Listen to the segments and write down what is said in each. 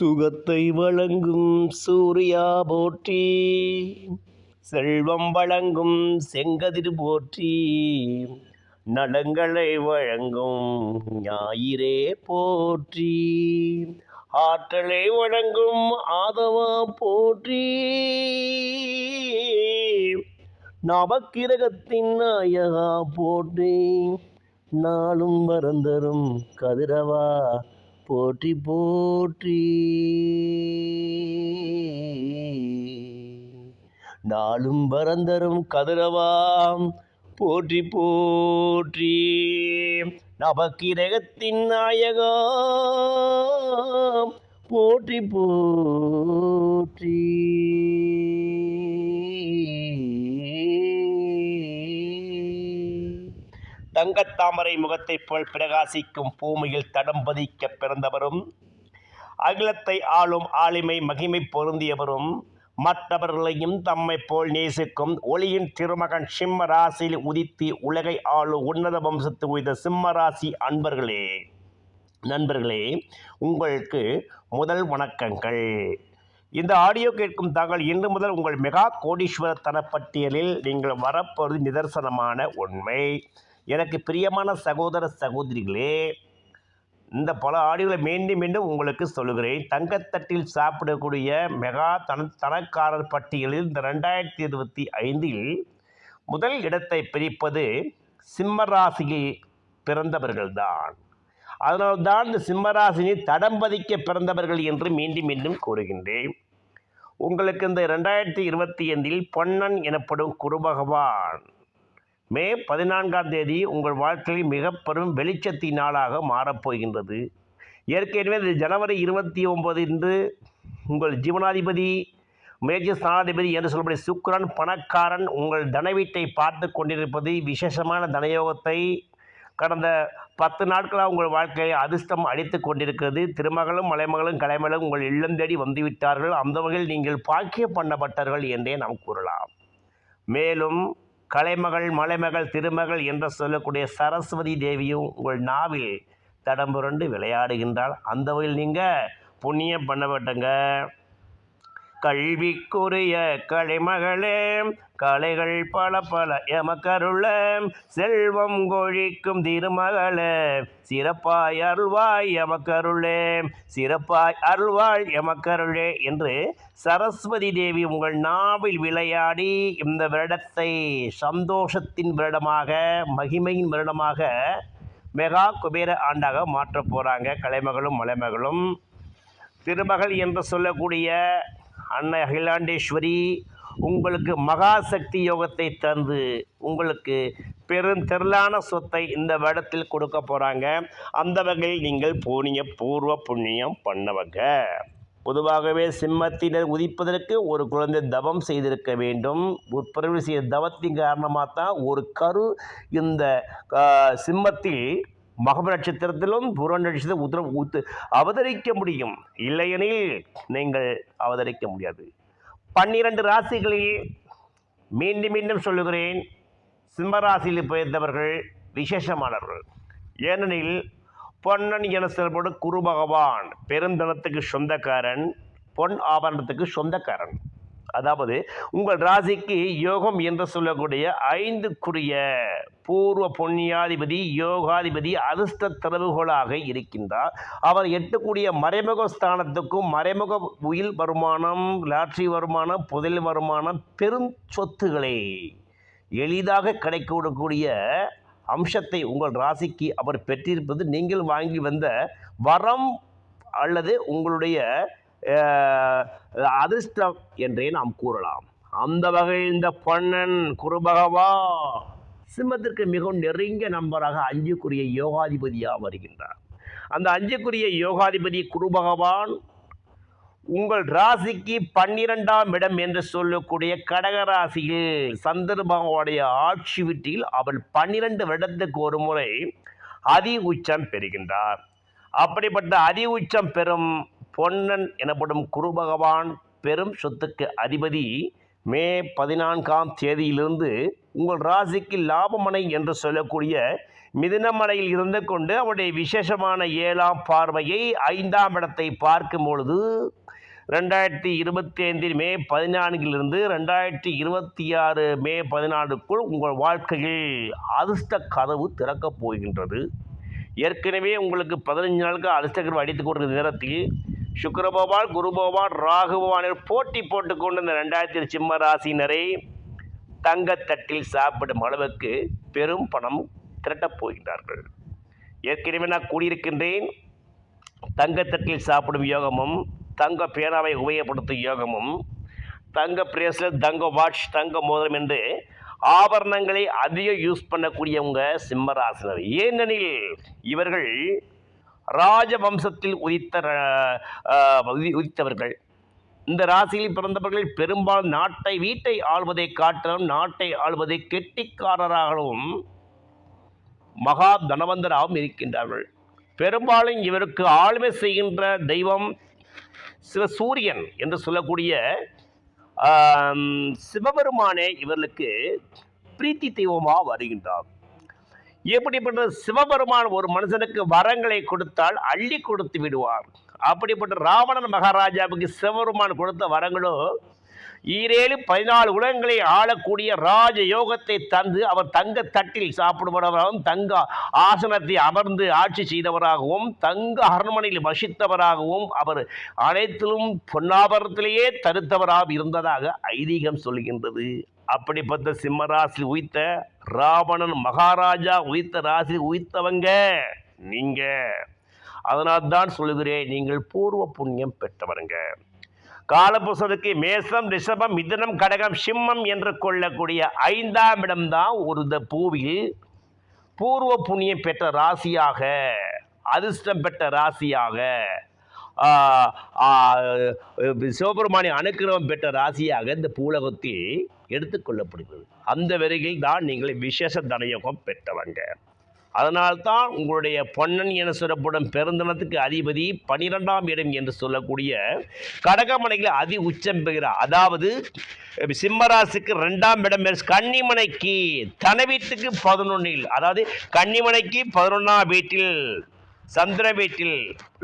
சுகத்தை வழங்கும் சூர்யா போற்றி. செல்வம் வழங்கும் செங்கதிர் போற்றி. நலங்களை வழங்கும் ஞாயிறே போற்றி. ஆற்றலை வழங்கும் ஆதவா போற்றி. நவக்கிரகத்தின் நாயகா போற்றி. நாளும் வரந்தரும் கதிரவா. போற்றி போற்றி. நாளும் வரந்தரும் கதிரவாம். போற்றி போற்றி. நவக்கிரகத்தின் நாயகம். போற்றி போற்றி. தங்கத்தாமரை முகத்தைப் போல் பிரகாசிக்கும் பூமியில் தடம் பதிக்க பிறந்தவரும் அகிலத்தை ஆளும் ஆளுமை மகிமை பொருந்தியவரும் மற்றவர்களையும் தம்மை போல் நேசிக்கும் ஒளியின் திருமகன் சிம்ம ராசியில் உதித்து உலகை ஆளும் உன்னத வம்சத்து உய்த சிம்ம ராசி அன்பர்களே நண்பர்களே உங்களுக்கு முதல் வணக்கங்கள். இந்த ஆடியோ கேட்கும் தாங்கள் இன்று முதல் உங்கள் மெகா கோடீஸ்வர தனப்பட்டியலில் நீங்கள் வரப்போவது நிதர்சனமான உண்மை. எனக்கு பிரியமான சகோதர சகோதரிகளே இந்த பல ஆடுகளை மீண்டும் மீண்டும் உங்களுக்கு சொல்லுகிறேன். தங்கத்தட்டில் சாப்பிடக்கூடிய மெகா தன தனக்காரர் பட்டியலில் இந்த ரெண்டாயிரத்தி இருபத்தி ஐந்தில் முதல் இடத்தை பிரிப்பது சிம்மராசியில் பிறந்தவர்கள்தான். அதனால்தான் இந்த சிம்மராசினி தடம் பதிக்க பிறந்தவர்கள் என்று மீண்டும் மீண்டும் கூறுகின்றேன். உங்களுக்கு இந்த ரெண்டாயிரத்தி இருபத்தி ஐந்தில் பொன்னன் எனப்படும் குரு பகவான் மே பதினான்காம் தேதி உங்கள் வாழ்க்கையில் மிக பெரும் வெளிச்சத்தின் நாளாக மாறப்போகின்றது ஏற்கனவே இந்த ஜனவரி இருபத்தி ஒன்பது இன்று உங்கள் ஜீவனாதிபதி மேஜர் ஸ்தானாதிபதி என்று சொல்லக்கூடிய சுக்கரன் பணக்காரன் உங்கள் தனவீட்டை பார்த்து கொண்டிருப்பது விசேஷமான தனயோகத்தை கடந்த பத்து நாட்களாக உங்கள் வாழ்க்கையை அதிர்ஷ்டம் அடித்து கொண்டிருக்கிறது. திருமகளும் மலைமகளும் கலைமகளும் உங்கள் இல்லம் தேடி வந்துவிட்டார்கள். அந்த வகையில் நீங்கள் பாக்கிய பண்ணப்பட்டார்கள் என்றே நாம் கூறலாம். மேலும் கலைமகள் மலைமகள் திருமகள் என்று சொல்லக்கூடிய சரஸ்வதி தேவியும் உங்கள் நாவில் தடம் புரண்டு அந்த வகையில் நீங்கள் புண்ணியம் பண்ணப்பட்டங்க கல்விக்குரிய கலைமகளே கலைகள் பல பல எமக்கருள செல்வம் கொழிக்கும் திருமகளே சிறப்பாய் அருள்வாய் எமக்கருளே சிறப்பாய் அருள்வாய் எமக்கருளே என்று சரஸ்வதி தேவி உங்கள் நாவில் விளையாடி இந்த வருடத்தை சந்தோஷத்தின் வருடமாக மகிமையின் வருடமாக மெகா குபேர ஆண்டாக மாற்றப் போகிறாங்க கலைமகளும் மலைமகளும். திருமகள் என்று சொல்லக்கூடிய அன்னை அகிலாண்டேஸ்வரி உங்களுக்கு மகா சக்தி யோகத்தை தந்து உங்களுக்கு பெருந்திரளான சொத்தை இந்த வருடத்தில் கொடுக்க போகிறாங்க அந்த வகையில் நீங்கள் போனிய பூர்வ புண்ணியம் பண்ணவங்க. பொதுவாகவே சிம்மத்தினர் உதிப்பதற்கு ஒரு குழந்தை தவம் செய்திருக்க வேண்டும். உட்பிறவி செய்த தவத்தின் காரணமாக தான் ஒரு கரு இந்த சிம்மத்தில் மகப நட்சத்திரத்திலும் புற நட்சத்திரம் உத்தர உத்து அவதரிக்க முடியும். இல்லையெனில் நீங்கள் அவதரிக்க முடியாது. பன்னிரண்டு ராசிகளில் மீண்டும் மீண்டும் சொல்லுகிறேன் சிம்மராசியில் பிறந்தவர்கள் விசேஷமானவர்கள். ஏனெனில் பொன்னன் என செயல்படும் குரு பகவான் பெருந்தனத்துக்கு சொந்தக்காரன் பொன் ஆபரணத்துக்கு சொந்தக்காரன். அதாவது உங்கள் ராசிக்கு யோகம் என்று சொல்லக்கூடிய ஐந்துக்குரிய பூர்வ புண்ணியாதிபதி யோகாதிபதி அதிர்ஷ்ட தரவுகளாக இருக்கின்றார். அவர் எட்டக்கூடிய மறைமுக ஸ்தானத்துக்கும் மறைமுக உயில் வருமானம் லாட்ரி வருமானம் புதல் வருமானம் பெரும் சொத்துக்களை எளிதாக கிடைக்கக்கூடிய அம்சத்தை உங்கள் ராசிக்கு அவர் பெற்றிருப்பது. நீங்கள் வாங்கி வந்த வரம் அல்லது உங்களுடைய அதிர்ஷ்டம் என்றே நாம் கூறலாம். அந்த வகையில் இந்த பொன்னன் குருபகவா சிம்மத்திற்கு மிகவும் நெருங்கிய நண்பராக அஞ்சுக்குரிய யோகாதிபதியாக வருகின்றார். அந்த அஞ்சுக்குரிய யோகாதிபதி குருபகவான் உங்கள் ராசிக்கு பன்னிரெண்டாம் இடம் என்று சொல்லக்கூடிய கடக ராசியில் சந்திர ஆட்சி வீட்டில் அவள் பன்னிரண்டு வருடத்துக்கு ஒரு முறை அதி உச்சம் பெறுகின்றார். அப்படிப்பட்ட அதி உச்சம் பெறும் பொன்னன் எனப்படும் குரு பகவான் பெரும் சொத்துக்கு அதிபதி மே பதினான்காம் தேதியிலிருந்து உங்கள் ராசிக்கு லாபமனை என்று சொல்லக்கூடிய மிதினமலையில் இருந்து கொண்டு அவருடைய விசேஷமான ஏழாம் பார்வையை ஐந்தாம் இடத்தை பார்க்கும் பொழுது ரெண்டாயிரத்தி இருபத்தி ஐந்தில் மே பதினான்கிலிருந்து ரெண்டாயிரத்தி இருபத்தி ஆறு மே பதினாலுக்குள் உங்கள் வாழ்க்கையில் அதிர்ஷ்ட கதவு திறக்கப் போகின்றது. ஏற்கனவே உங்களுக்கு பதினஞ்சு நாளுக்கு அதிர்ஷ்ட அடித்து கொடுக்குற கொடுக்கிற நேரத்தில் சுக்கிர பகவான் போட்டி போட்டுக்கொண்டு இந்த ரெண்டாயிரத்தி சிம்ம ராசினரை தங்கத்தட்டில் சாப்பிடும் அளவுக்கு பெரும் பணம் திரட்டப் போகின்றார்கள். ஏற்கனவே நான் கூடியிருக்கின்றேன் தங்கத்தட்டில் சாப்பிடும் யோகமும் தங்க பேனாவை உபயோகப்படுத்தும் யோகமும் தங்க பிரேஸ்லெட் தங்க வாட்ச் தங்க மோதிரம் என்று ஆபரணங்களை அதிகம் யூஸ் பண்ணக்கூடியவங்க சிம்மராசினர். ஏனெனில் இவர்கள் ராஜவம்சத்தில் உதித்த ர- உதித்தவர்கள். இந்த ராசியில் பிறந்தவர்கள் பெரும்பாலும் நாட்டை வீட்டை ஆள்வதை காட்டிலும் நாட்டை ஆள்வதை கெட்டிக்காரராகவும் மகா தனவந்தராகவும் இருக்கின்றார்கள். பெரும்பாலும் இவருக்கு ஆளுமை செய்கின்ற தெய்வம் சிவசூரியன் என்று சொல்லக்கூடிய சிவபெருமானே இவர்களுக்கு பிரீத்தி தெய்வமாக வருகின்றார். எப்படிப்பட்ட சிவபெருமான் ஒரு மனுஷனுக்கு வரங்களை கொடுத்தால் அள்ளி கொடுத்து விடுவார். அப்படிப்பட்ட ராவணன் மகாராஜாவுக்கு சிவபெருமான் கொடுத்த வரங்களோ ஈரேழு பதினாலு உலகங்களை ஆளக்கூடிய ராஜ யோகத்தை தந்து அவர் தங்க தட்டில் சாப்பிடுபவராகவும் தங்க ஆசனத்தை அமர்ந்து ஆட்சி செய்தவராகவும் தங்க அரண்மனையில் வசித்தவராகவும் அவர் அனைத்திலும் பொன்னாபரத்திலேயே தருத்தவராக இருந்ததாக ஐதீகம் சொல்கின்றது. அப்படிப்பட்ட சிம்மராசி உயித்த ராவணன் மகாராஜா உயித்த ராசி உயித்தவங்க நீங்க. அதனால் தான் சொல்லுகிறேன் நீங்கள் பூர்வ புண்ணியம் பெற்றவருங்க. காலபுசனுக்கு மேசம் ரிஷபம் மிதுனம் கடகம் சிம்மம் என்று கொள்ளக்கூடிய ஐந்தாம் இடம்தான் ஒரு இந்த பூவில் பூர்வ புண்ணியம் பெற்ற ராசியாக அதிர்ஷ்டம் பெற்ற ராசியாக சிவபெருமானி அனுக்கிரகம் பெற்ற ராசியாக இந்த பூலகத்தில் எடுத்துக்கொள்ளப்படுகிறது அந்த வரையில் தான் நீங்கள் விசேஷ தனயோகம் பெற்றவங்க. அதனால்தான் உங்களுடைய பொன்னன் என சொல்லப்படும் பெருந்தனத்துக்கு அதிபதி பனிரெண்டாம் இடம் என்று சொல்லக்கூடிய கடகமனையில் அதி உச்சம் பெறுகிறார். அதாவது சிம்மராசுக்கு ரெண்டாம் இடம் கன்னிமனைக்கு தன வீட்டுக்கு பதினொன்னில் அதாவது கன்னிமனைக்கு பதினொன்றாம் வீட்டில் சந்திர வீட்டில்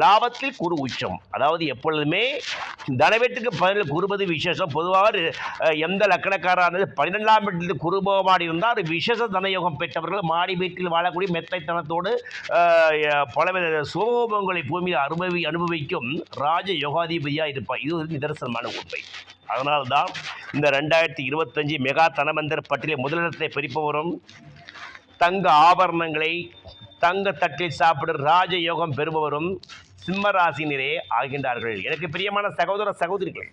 லாபத்தில் குரு உச்சம். அதாவது எப்பொழுதுமே தனவீட்டுக்கு பதினெட்டு குருபதி விசேஷம். பொதுவாக எந்த லக்கணக்காரானது பன்னிரெண்டாம் வீட்டில் குருபோமாடி இருந்தால் அது விசேஷ தனயோகம் பெற்றவர்கள் மாடி வீட்டில் வாழக்கூடிய மெத்தைத்தனத்தோடு பலவித சுகோபங்களை பூமியில் அனுபவி அனுபவிக்கும் ராஜ யோகாதிபதியாக இருப்பார். இது ஒரு நிதர்சனமான உண்மை. அதனால்தான் இந்த ரெண்டாயிரத்தி இருபத்தஞ்சு மெகா தனமந்தர் பட்டியலில் முதலிடத்தை பிரிப்பவரும் தங்க ஆபரணங்களை தங்க தட்டில் சாப்பிடும் ராஜ யோகம் பெறுபவரும் சிம்மராசினரே ஆகின்றார்கள். எனக்கு பிரியமான சகோதர சகோதரிகள்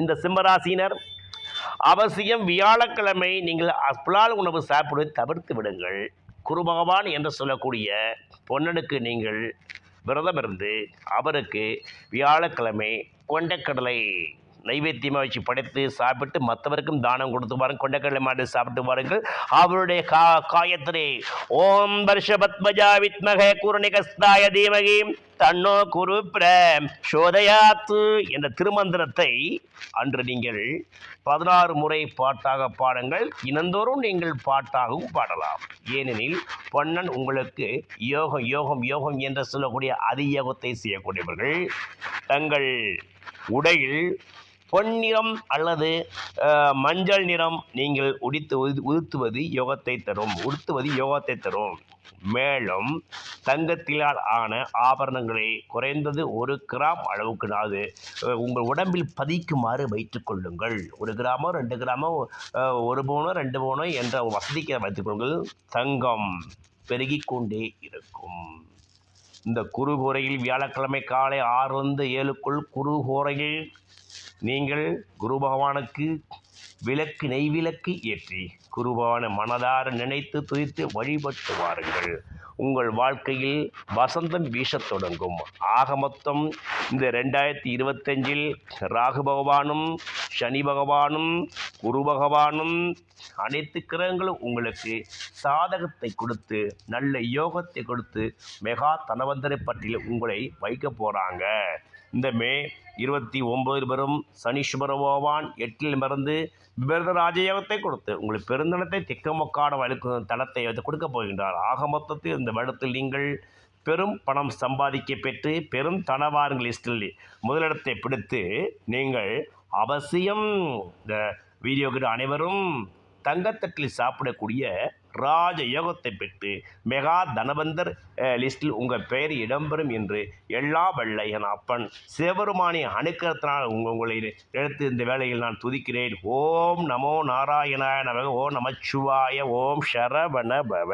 இந்த சிம்மராசினர் அவசியம் வியாழக்கிழமை நீங்கள் புலால் உணவு சாப்பிடுவதை தவிர்த்து விடுங்கள். குரு பகவான் என்று சொல்லக்கூடிய பொன்னனுக்கு நீங்கள் விரதம் இருந்து அவருக்கு வியாழக்கிழமை கொண்டக்கடலை நைவேத்தியமாக வச்சு படைத்து சாப்பிட்டு மற்றவருக்கும் தானம் கொடுத்து பாருங்க கொண்டக்கடலை மாட்டு சாப்பிட்டு பாருங்கள் அவருடைய கா காயத்திரே ஓம் வருஷபத்மஜா வித்மக குருணிகஸ்தாய தீமகி. தன்னோ குரு பிரேம் சோதயாத்து என்ற திருமந்திரத்தை அன்று நீங்கள் பதினாறு முறை பாட்டாக பாடுங்கள். இனந்தோறும் நீங்கள் பாட்டாகவும் பாடலாம். ஏனெனில் பொன்னன் உங்களுக்கு யோகம் யோகம் யோகம் என்று சொல்லக்கூடிய அதியோகத்தை செய்யக்கூடியவர்கள். தங்கள் உடையில் பொன்னிறம் அல்லது மஞ்சள் நிறம் நீங்கள் உடித்து உது- உடுத்துவது யோகத்தை தரும். உடுத்துவது யோகத்தை தரும். மேலும் தங்கத்திலால் ஆன ஆபரணங்களை குறைந்தது ஒரு கிராம் அளவுக்குனாவது அஹ், உங்கள் உடம்பில் பதிக்குமாறு வைத்துக்கொள்ளுங்கள் ஒரு கிராமோ ரெண்டு கிராமோ ஒரு பவுனோ ரெண்டு பவுனோ என்ற வசதிக்கு வைத்துக்கொள்ளுங்கள் தங்கம் பெருகிக்கொண்டே இருக்கும். இந்த குருகோரையில் வியாழக்கிழமை காலை ஆறுலேருந்து ஏழுக்குள் குருகோரையில் நீங்கள் குரு பகவானுக்கு விளக்கு நெய்விளக்கு ஏற்றி குருவான மனதார நினைத்து துதித்து வழிபட்டு வாருங்கள் உங்கள் வாழ்க்கையில் வசந்தம் வீசத் தொடங்கும். ஆக மொத்தம் இந்த ரெண்டாயிரத்தி இருபத்தஞ்சில் ராகு பகவானும் சனி பகவானும் குரு பகவானும் அனைத்து கிரகங்களும் உங்களுக்கு சாதகத்தை கொடுத்து நல்ல யோகத்தை கொடுத்து மெகா தனவந்தரை பற்றியில் உங்களை வைக்க போகிறாங்க இந்த மே இருபத்தி ஒம்பது வரும் சனீஸ்வர பகவான் எட்டில் மறந்து விபரத ராஜயோகத்தை கொடுத்து உங்களுக்கு பெருந்தனத்தை திக்கமொக்காட வலுக்கும் தளத்தை வந்து கொடுக்க போகின்றார். ஆக மொத்தத்தில் இந்த வருடத்தில் நீங்கள் பெரும் பணம் சம்பாதிக்க பெற்று பெரும் தனவாரங்கள் லிஸ்டில் முதலிடத்தை பிடித்து நீங்கள் அவசியம் இந்த வீடியோக்கிற அனைவரும் தங்கத்தட்டில் சாப்பிடக்கூடிய ராஜ யோகத்தை பெற்று மெகா தனவந்தர் லிஸ்டில் உங்கள் பெயர் இடம்பெறும் என்று எல்லா வல்ல என் அப்பன் சிவபெருமானி அணுக்கத்தினால் உங்கள் உங்களை எடுத்து இந்த வேலையில் நான் துதிக்கிறேன். ஓம் நமோ நாராயணாய நமக ஓம் நமச்சிவாய ஓம் சரவண பவ.